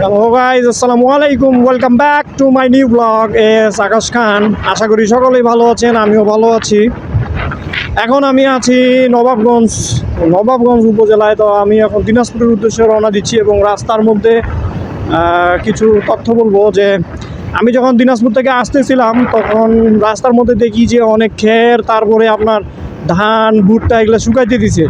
Hello guys আসসালামু আলাইকুম। Welcome back to my new blog S Akash Khan, আশা করি সকলেই ভালো আছেন, আমিও ভালো আছি। এখন আমি আছি নবাবগঞ্জ নবাবগঞ্জ উপজেলায়। তো আমি এখন দিনাজপুরের উদ্দেশ্যে রওনা দিচ্ছি এবং রাস্তার মধ্যে কিছু তথ্য বলব যে, আমি যখন দিনাজপুর থেকে আসতেছিলাম, তখন রাস্তার মধ্যে দেখি যে অনেক খের, তারপরে আপনার ধান, ভুট্টা এগুলো শুকাইতে দিছে।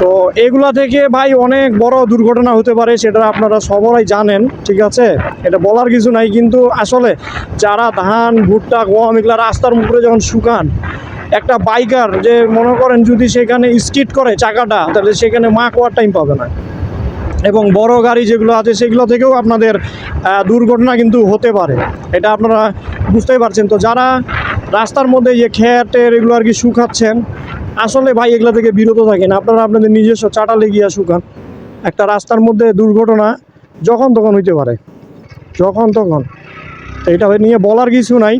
তো এগুলা থেকে ভাই অনেক বড় দুর্ঘটনা হতে পারে, সেটা আপনারা সবাই জানেন, ঠিক আছে? এটা বলার কিছু নাই, কিন্তু আসলে যারা ধান, ভুট্টা, গম, এগুলা রাস্তার উপরে যখন শুকান, একটা বাইকার যে মনে করেন যদি সেখানে স্কিট করে চাকাটা, তাহলে সেখানে মা কোয়ার টাইম পাবে না। এবং বড় গাড়ি যেগুলো আছে, সেগুলো থেকেও আপনাদের দুর্ঘটনা কিন্তু হতে পারে। এটা আপনারা বুঝতেই পারছেন। তো যারা রাস্তার মধ্যে যে খেয়াটের এগুলো আর কি শুকাচ্ছেন আসলে ভাই এগুলো থেকে বিরত থাকেন আপনারা আপনাদের নিজস্ব চাটালে গিয়া শুকান। একটা রাস্তার মধ্যে দুর্ঘটনা যখন তখন হইতে পারে। যখন তখন। এটা নিয়ে বলার কিছু নাই।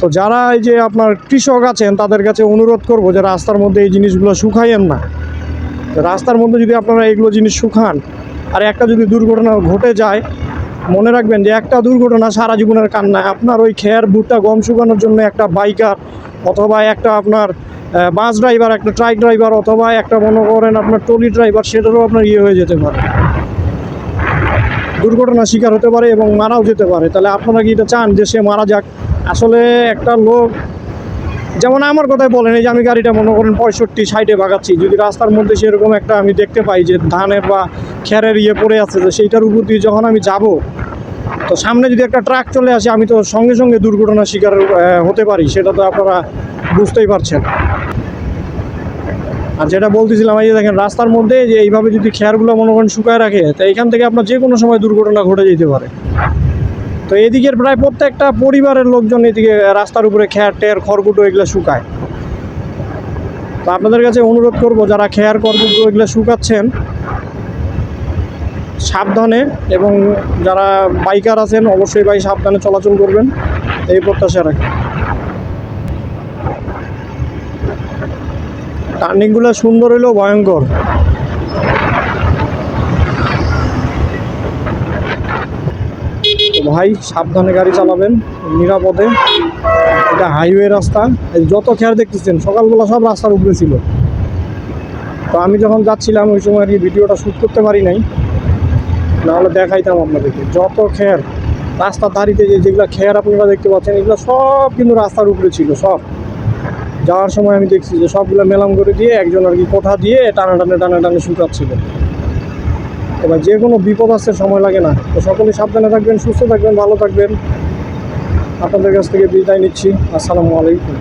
তো যারা এই যে আপনার কৃষক আছেন, তাদের কাছে অনুরোধ করব যে রাস্তার মধ্যে এই জিনিসগুলো শুকাইয়েন না। রাস্তার মধ্যে যদি আপনারা এগুলো জিনিস শুকান, আর একটা যদি দুর্ঘটনা ঘটে যায়, মনে রাখবেন যে একটা দুর্ঘটনা সারা জীবনের কান্না। আপনার ওই খেয়ার ভুট্টা গম শুকানোর জন্য একটা বাইকার অথবা একটা আপনার বাস ড্রাইভার একটা ট্রাক ড্রাইভার অথবা একটা মনে করেন আপনার ট্রলি ড্রাইভার সেটারও আপনার ইয়ে হয়ে যেতে পারে। দুর্ঘটনার শিকার হতে পারে এবং মারাও যেতে পারে। তাহলে আপনারা কি এটা চান যে সে মারা যাক? আসলে একটা লোক, যেমন আমার কথাই বলেন, এই যে আমি গাড়িটা মনে করেন পঁয়ষট্টি সাইডে বাগাচ্ছি যদি রাস্তার মধ্যে সেরকম একটা আমি দেখতে পাই যে ধানের বা খেরের ইয়ে পড়ে আছে সেইটার উপর দিয়ে যখন আমি যাব তো সামনে যদি একটা ট্রাক চলে আসে, আমি তো সঙ্গে সঙ্গে দুর্ঘটনার শিকার হতে পারি, সেটা তো আপনারা বুঝতেই পারছেন। আর যেটা বলতেছিলাম, এই যে দেখেন, রাস্তার মধ্যে যে এইভাবে যদি খেয়ারগুলো মনে করেন শুকায় রাখে, তো এখান থেকে আপনার যে কোনো সময় দুর্ঘটনা ঘটে যেতে পারে। তো এদিকের প্রায় প্রত্যেকটা পরিবারের লোকজন এদিকে রাস্তার উপরে খেয়ার টেয়ার, খড়কুটো এগুলো শুকায়। তো আপনাদের কাছে অনুরোধ করব, যারা খেয়ার, খড়কুটো এগুলো শুকাচ্ছেন সাবধানে এবং যারা বাইকার আছেন, অবশ্যই ভাই সাবধানে চলাচল করবেন। এই প্রত্যাশা রাখি। টার্নিংগুলো সুন্দর হইলেও ভয়ঙ্কর। ভাই, সাবধানে গাড়ি চালাবেন, নিরাপদে। এটা হাইওয়ে রাস্তা। যত খেয়ার দেখতেছেন, সকালবেলা সব রাস্তার উপরে ছিল। তো আমি যখন যাচ্ছিলাম, ওই সময় আর কি ভিডিওটা শ্যুট করতে পারি নাই। নাহলে দেখাইতাম আপনাদেরকে। যত খের রাস্তার ধারিতে যে যেগুলো খেয়ার আপনারা দেখতে পাচ্ছেন, এগুলো সব কিন্তু রাস্তার উপরে ছিল, সব। যাওয়ার সময় আমি দেখছি যে সবগুলো মেলাম করে দিয়ে একজন আর কি কোঠা দিয়ে টানা টানে টানা টানে শুকাচ্ছিল। এবার যে কোনো বিপদ আসতে সময় লাগে না। তো সকলে সাবধানে থাকবেন, সুস্থ থাকবেন, ভালো থাকবেন। আপনাদের কাছ থেকে বিদায় নিচ্ছি। আসসালামু আলাইকুম।